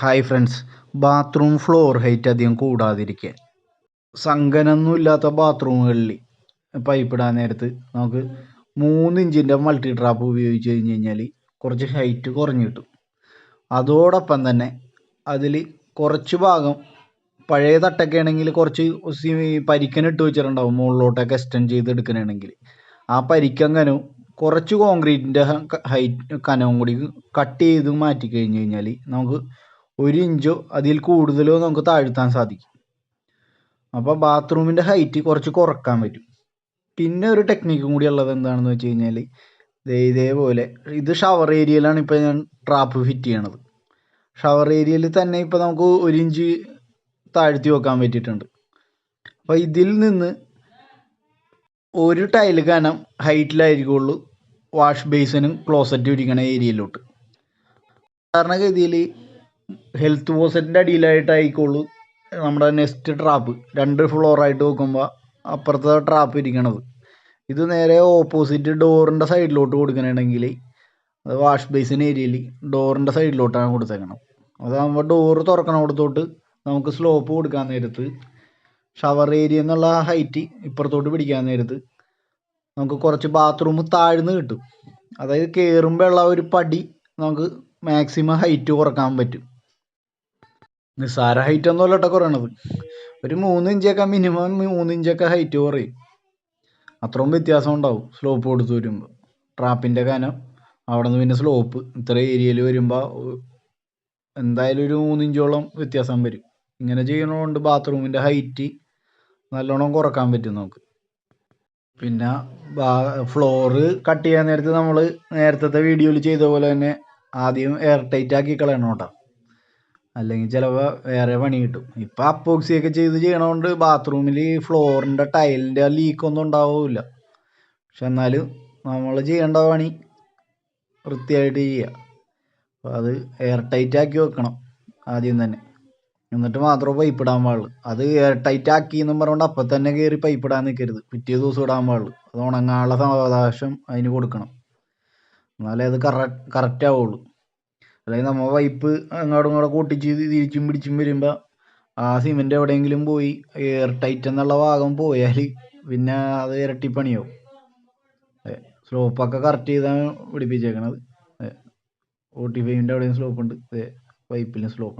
Hi friends bathroom floor height അധികം കൂടാതിരിക്കുക സങ്കനൊന്നും ഇല്ലാത്ത ബാത്റൂമുകളിൽ പൈപ്പ് ഇടാൻ നേരത്ത് നമുക്ക് മൂന്ന് ഇഞ്ചിന്റെ മൾട്ടി ട്രാപ്പ് ഉപയോഗിച്ച് കഴിഞ്ഞ് കഴിഞ്ഞാൽ കുറച്ച് ഹൈറ്റ് കുറഞ്ഞു കിട്ടും. അതോടൊപ്പം തന്നെ അതിൽ കുറച്ച് ഭാഗം പഴയ തട്ടൊക്കെ ആണെങ്കിൽ കുറച്ച് പരിക്കനിട്ട് വെച്ചിട്ടുണ്ടാവും. മുകളിലോട്ടൊക്കെ എക്സ്റ്റെൻഡ് ചെയ്ത് എടുക്കണമെങ്കിൽ ആ പരിക്കങ്ങനും കുറച്ച് കോൺക്രീറ്റിന്റെ ഹൈറ്റ് കനവും കൂടി കട്ട് ചെയ്ത് മാറ്റി കഴിഞ്ഞ് കഴിഞ്ഞാൽ നമുക്ക് ഒരു ഇഞ്ചോ അതിൽ കൂടുതലോ നമുക്ക് താഴ്ത്താൻ സാധിക്കും. അപ്പോൾ ബാത്റൂമിന്റെ ഹൈറ്റ് കുറച്ച് കുറയ്ക്കാൻ പറ്റും. പിന്നെ ഒരു ടെക്നിക്കും കൂടി ഉള്ളത് എന്താണെന്ന് വെച്ച് കഴിഞ്ഞാൽ ഇതേപോലെ ഇത് ഷവർ ഏരിയയിലാണ് ഇപ്പോൾ ഞാൻ ട്രാപ്പ് ഫിറ്റ് ചെയ്യണത്. ഷവർ ഏരിയയിൽ തന്നെ ഇപ്പോൾ നമുക്ക് ഒരു ഇഞ്ച് താഴ്ത്തി വെക്കാൻ പറ്റിയിട്ടുണ്ട്. അപ്പോൾ ഇതിൽ നിന്ന് ഒരു ടൈൽ കനം ഹൈറ്റിലായിരിക്കുള്ളൂ വാഷ് ബേസിനും ക്ലോസറ്റും ഇരിക്കണ ഏരിയയിലോട്ട് സാധാരണഗതിയിൽ ഹെൽത്ത് പോസറ്റിന്റെ അടിയിലായിട്ടായിക്കോളൂ നമ്മുടെ നെക്സ്റ്റ് ട്രാപ്പ് രണ്ട് ഫ്ലോറായിട്ട് വെക്കുമ്പോൾ അപ്പുറത്തെ ട്രാപ്പ് ഇരിക്കണത്. ഇത് നേരെ ഓപ്പോസിറ്റ് ഡോറിന്റെ സൈഡിലോട്ട് കൊടുക്കണമെങ്കിൽ അത് വാഷ് ബേസിൻ ഏരിയയിൽ ഡോറിന്റെ സൈഡിലോട്ടാണ് കൊടുത്തേക്കണം അതാകുമ്പോൾ ഡോറ് തുറക്കണോടത്തോട്ട് നമുക്ക് സ്ലോപ്പ് കൊടുക്കാൻ നേരത്ത് ഷവർ ഏരിയ എന്നുള്ള ഹൈറ്റ് ഇപ്പുറത്തോട്ട് പിടിക്കാൻ നേരത്ത് നമുക്ക് കുറച്ച് ബാത്റൂം താഴ്ന്ന് കിട്ടും. അതായത് കയറുമ്പോൾ ഉള്ള ഒരു പടി നമുക്ക് മാക്സിമം ഹൈറ്റ് കുറയ്ക്കാൻ പറ്റും. നിസ്സാര ഹൈറ്റ് ഒന്നും കേട്ടോ കുറയണത് ഒരു മൂന്ന് ഇഞ്ചൊക്കെ മിനിമം മൂന്ന് ഇഞ്ചൊക്കെ ഹൈറ്റ് കുറയും. അത്രയും വ്യത്യാസം ഉണ്ടാവും സ്ലോപ്പ് കൊടുത്ത് വരുമ്പോൾ ട്രാപ്പിന്റെ കനം അവിടെ നിന്ന് പിന്നെ സ്ലോപ്പ് ഇത്ര ഏരിയയിൽ വരുമ്പോൾ എന്തായാലും ഒരു മൂന്നിഞ്ചോളം വ്യത്യാസം വരും. ഇങ്ങനെ ചെയ്യണതുകൊണ്ട് ബാത്റൂമിന്റെ ഹൈറ്റ് നല്ലോണം കുറയ്ക്കാൻ പറ്റും നമുക്ക്. പിന്നെ ഫ്ലോറ് കട്ട് ചെയ്യാൻ നേരത്തെ നമ്മൾ നേരത്തെ വീഡിയോയിൽ ചെയ്ത പോലെ തന്നെ ആദ്യം എയർ ടൈറ്റ് ആക്കി കളയണം കേട്ടോ അല്ലെങ്കിൽ ചിലപ്പോൾ വേറെ പണി കിട്ടും. ഇപ്പം അപ്പോക്സിയൊക്കെ ചെയ്ത് ചെയ്യണതുകൊണ്ട് ബാത്റൂമിൽ ഫ്ലോറിന്റെ ടൈലിന്റെ ലീക്കൊന്നും ഉണ്ടാവില്ല. പക്ഷെ എന്നാലും നമ്മൾ ചെയ്യേണ്ട പണി വൃത്തിയായിട്ട് ചെയ്യുക അപ്പോൾ അത് എയർ ടൈറ്റ് ആക്കി വെക്കണം ആദ്യം തന്നെ. എന്നിട്ട് മാത്രമേ പൈപ്പ് ഇടാൻ പാടുള്ളൂ. അത് എയർ ടൈറ്റ് ആക്കി എന്നും പറഞ്ഞുകൊണ്ട് അപ്പം തന്നെ കയറി പൈപ്പ് ഇടാൻ നിൽക്കരുത് പിറ്റേ ദിവസം ഇടാൻ പാടുള്ളൂ. അത് ഉണങ്ങാനുള്ള സാവകാശം അതിന് കൊടുക്കണം. എന്നാലേ അത് കറ കറക്റ്റ് ആവുള്ളൂ. അല്ലെങ്കിൽ നമ്മൾ പൈപ്പ് അങ്ങോട്ടും ഇങ്ങോട്ടും കൂട്ടിച്ച് തിരിച്ചും പിടിച്ചും വരുമ്പോൾ ആ സിമെന്റ് എവിടെയെങ്കിലും പോയി എയർ ടൈറ്റ് എന്നുള്ള ഭാഗം പോയാൽ പിന്നെ അത് ഇരട്ടി പണിയാവും. സ്ലോപ്പൊക്കെ കറക്റ്റ് ചെയ്താണ് പിടിപ്പിച്ചേക്കണത്. ഫോർട്ടി ഫൈവിന്റെ അവിടെയും സ്ലോപ്പ് ഉണ്ട്. പൈപ്പിലും സ്ലോപ്പ് ഉണ്ട്